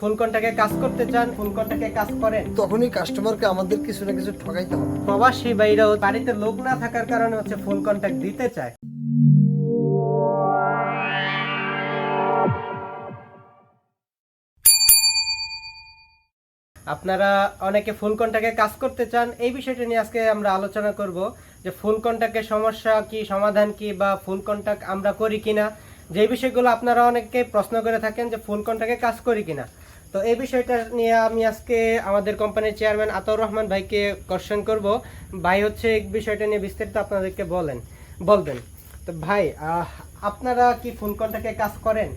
ফুল কন্টাকে কাজ করতে চান ফুল কন্টাকে কাজ করেন। তখনই কাস্টমারকে আমাদের কিছু না কিছু ঠকাইতে হবে। প্রবাসী বাইরেও বাড়িতে লোক না থাকার কারণে হচ্ছে ফুল কন্টাক্ট দিতে চায়। আপনারা অনেকে ফুল কন্টাকে কাজ করতে চান এই বিষয়টা নিয়ে আজকে আমরা আলোচনা করব যে ফুল কন্টাক্টের সমস্যা কি সমাধান কি বা ফুল কন্টাক্ট আমরা করি কিনা। যে বিষয়গুলো আপনারা অনেকে প্রশ্ন করে থাকেন যে ফুল কন্টাক্টে কাজ করি কিনা। তো এই বিষয়টা নিয়ে আমি আজকে আমাদের কোম্পানির চেয়ারম্যান আতাউর রহমান ভাইকে কোশ্চেন করব। ভাই হচ্ছে এই বিষয়টা নিয়ে বিস্তারিত আপনাদেরকে বলেন বলবেন। তো ভাই আপনারা কি ফুল কন্টাক্টে কাজ করেন?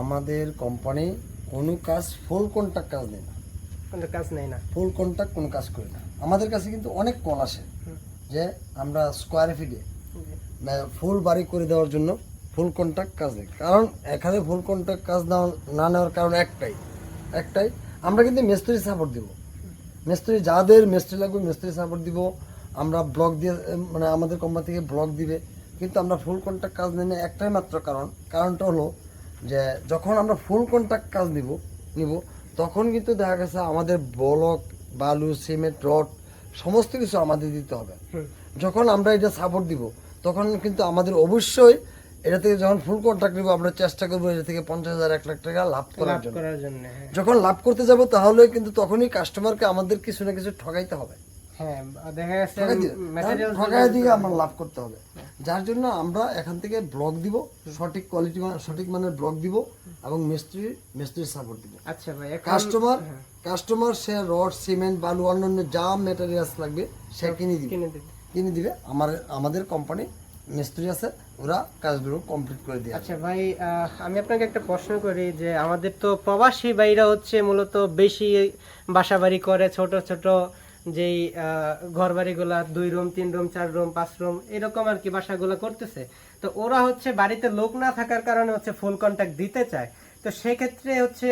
আমাদের কোম্পানি কোনো কাজ ফুল কন্ট্যাক্ট কাজ নেই না। কোনো কাজ নেই না। ফুল কন্ট্যাক্ট কোনো কাজ করি না। আমাদের কাছে কিন্তু অনেক কল আসে যে আমরা স্কোয়ার ফিটে ফুল বাড়ি করে দেওয়ার জন্য ফুল কন্ট্রাক্ট কাজ নেই। কারণ এখানে ফুল কন্ট্রাক্ট কাজ নেওয়া না নেওয়ার কারণ একটাই। একটাই আমরা কিন্তু মিস্ত্রি সাপোর্ট দিব। মিস্ত্রি যাদের মিস্ত্রি লাগবে মিস্ত্রি সাপোর্ট দিব। আমরা ব্লক দিয়ে মানে আমাদের কোম্পানি থেকে ব্লক দিবে। কিন্তু আমরা ফুল কন্ট্রাক্ট কাজ নিয়ে একটাই মাত্র কারণ। কারণটা হলো যে যখন আমরা ফুল কন্ট্রাক্ট কাজ নিব নিব তখন কিন্তু দেখা গেছে আমাদের ব্লক বালু সিমেন্ট রড সমস্ত কিছু আমাদের দিতে হবে। যখন আমরা এটা সাপোর্ট দিব তখন কিন্তু আমাদের অবশ্যই এটা থেকে যখন ফুল কন্ট্রাক্ট নিব আমরা চেষ্টা করব এটা থেকে পঞ্চাশ হাজার এক লাখ টাকা লাভ করার জন্য। হ্যাঁ। যখন লাভ করতে যাব তাহলে কিন্তু তখনই কাস্টমারকে আমাদের কিছু না কিছু ঠকাইতে হবে। হ্যাঁ ঠকাই আমরা লাভ করতে হবে। যার জন্য আমরা এখান থেকে ব্লক দিব সঠিক কোয়ালিটি সঠিক মানের ব্লক দিব এবং মিস্ত্রি মিস্ত্রির সাপোর্ট দিব। আচ্ছা ভাই কাস্টমার কাস্টমার সে রড সিমেন্ট বালু অন্যান্য যা মেটেরিয়ালস লাগবে সে কিনে দিবে। কিনে দিবে। আমার আমাদের কোম্পানি মিস্ত্রি আছে ওরা কাজগুলো কমপ্লিট করে দিয়ে আচ্ছা ভাই আমি আপনাকে একটা প্রশ্ন করি যে আমাদের তো প্রবাসী ভাইরা হচ্ছে মূলত বেশি বাসা বাড়ি করে ছোট ছোট যেই ঘর বাড়িগুলা দুই রুম তিন রুম চার রুম পাঁচ রুম এরকম আর কি বাসাগুলো করতেছে। তো ওরা হচ্ছে বাড়িতে লোক না থাকার কারণে হচ্ছে ফুল কন্ট্যাক্ট দিতে চায়। তো সেক্ষেত্রে হচ্ছে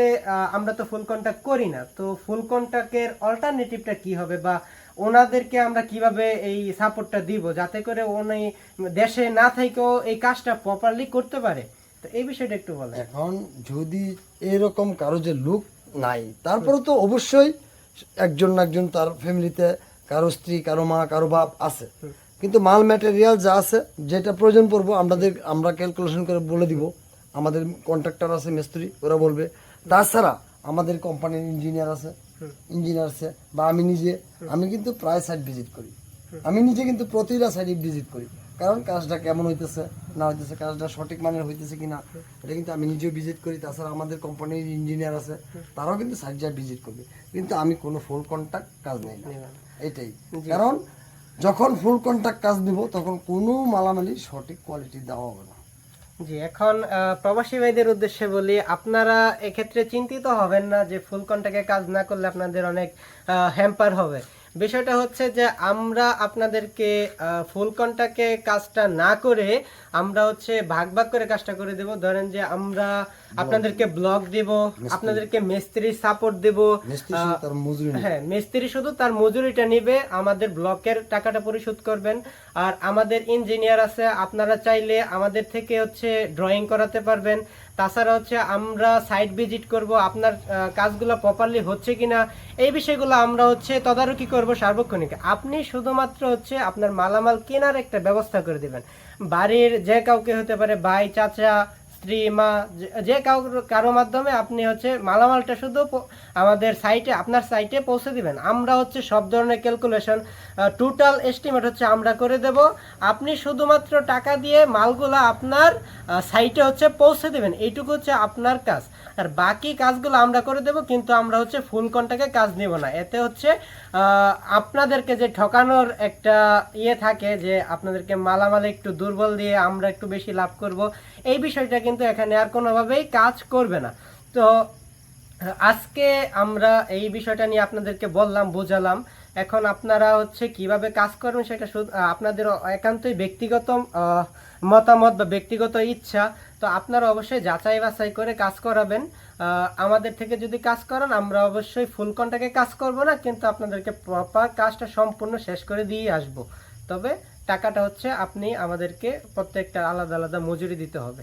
আমরা তো ফুল কন্ট্যাক্ট করি না। তো ফুল কন্ট্যাক্টের অল্টারনেটিভটা কি হবে বা ওনাদেরকে আমরা কীভাবে এই সাপোর্টটা দিব যাতে করে উনি দেশে না থেকেও এই কাজটা প্রপারলি করতে পারে? তো এই বিষয়টা একটু বলেন। এখন যদি এরকম কারও যে লুক নাই তারপরে তো অবশ্যই একজন না একজন তার ফ্যামিলিতে কারও স্ত্রী কারও মা কারও বাপ আছে। কিন্তু মাল ম্যাটেরিয়াল যা আছে যেটা প্রয়োজন পড়ব আমাদের আমরা ক্যালকুলেশন করে বলে দিব। আমাদের কন্ট্রাক্টর আছে মিস্ত্রি ওরা বলবে। তাছাড়া আমাদের কোম্পানির ইঞ্জিনিয়ার আছে ইঞ্জিনিয়ার আছে বা আমি নিজে আমি কিন্তু প্রায় সাইট ভিজিট করি। আমি নিজে কিন্তু প্রতিটা সাইডে ভিজিট করি। কারণ কাজটা কেমন হইতেছে না হইতেছে কাজটা সঠিক মানের হইতেছে কিনা এটা কিন্তু আমি নিজেও ভিজিট করি। তাছাড়া আমাদের কোম্পানির ইঞ্জিনিয়ার আছে তারাও কিন্তু সাইট যা ভিজিট করবে। কিন্তু আমি কোনো ফুল কন্ট্যাক্ট কাজ নেই না। এটাই। কারণ যখন ফুল কন্ট্যাক্ট কাজ দিব তখন কোনো মালামালি সঠিক কোয়ালিটি দেওয়া হবে না। জি, এখন প্রবাসী ভাইদের উদ্দেশ্যে বলি, আপনারা এক্ষেত্রে চিন্তিত হবেন না যে ফুল কন্ট্যাক্টে কাজ না করলে আপনাদের অনেক হ্যাম্পার হবে। বিষয়টা হচ্ছে যে আমরা আপনাদেরকে ফুল কন্ট্যাক্টে কাজটা না করে আমরা হচ্ছে ভাগ ভাগ করে কাজটা করে দেব। ধরেন যে আমরা আপনাদেরকে ব্লক দেব আপনাদেরকে মিস্ত্রি সাপোর্ট দেব হ্যাঁ মিস্ত্রি শুধু তার মজুরিটা নিবে আমাদের ব্লকের টাকাটা পরিশোধ করবেন। আর আমাদের ইঞ্জিনিয়ার আছে আপনারা চাইলে আমাদের থেকে হচ্ছে ড্রয়িং করাতে পারবেন। তাছাড়া হচ্ছে আমরা সাইট ভিজিট করব, আপনার কাজগুলো প্রপারলি হচ্ছে কিনা, এই বিষয়গুলো আমরা হচ্ছে তদারকি করব সার্বক্ষণিক। আপনি শুধুমাত্র হচ্ছে আপনার মালামাল কেনার একটা ব্যবস্থা করে দেবেন। বাড়ির যে কাউকে হতে পারে, ভাই, চাচা স্ত্রী, মা, যে- কাউ, কারও মাধ্যমে আপনি হচ্ছে মালামালটা শুধু আমাদের সাইটে আপনার সাইটে পৌঁছে দিবেন। আমরা হচ্ছে সব ধরনের ক্যালকুলেশন টোটাল এস্টিমেট হচ্ছে আমরা করে দেব। আপনি শুধুমাত্র টাকা দিয়ে মালগুলো আপনার সাইটে হচ্ছে পৌঁছে দেবেন। এইটুকু হচ্ছে আপনার কাজ। আর বাকি কাজগুলো আমরা করে দেব, কিন্তু আমরা হচ্ছে ফুল কন্টাকে কাজ নিব না। এতে হচ্ছে আপনাদেরকে যে ঠকানোর একটা ইয়ে থাকে যে, আপনাদেরকে মালামাল একটু দুর্বল দিয়ে আমরা একটু বেশি লাভ করব, এই বিষয়টা কিন্তু এখানে আর কোনোভাবেই কাজ করবে না। তো, আজকে আমরা এই বিষয়টা নিয়ে আপনাদেরকে বললাম, বোঝালাম। এখন আপনারা হচ্ছে কীভাবে কাজ করবেন সেটা আপনাদের একান্তই ব্যক্তিগত মতামত বা ব্যক্তিগত ইচ্ছা। তো আপনারা অবশ্যই যাচাই বাছাই করে কাজ করাবেন। আমাদের থেকে যদি কাজ করান, আমরা অবশ্যই ফুল কন্টাকে কাজ করব না, কিন্তু আপনাদেরকে প্রপার কাজটা সম্পূর্ণ শেষ করে দিয়ে আসব। তবে টাকাটা হচ্ছে আপনি আমাদেরকে প্রত্যেকটা আলাদা আলাদা মজুরি দিতে হবে।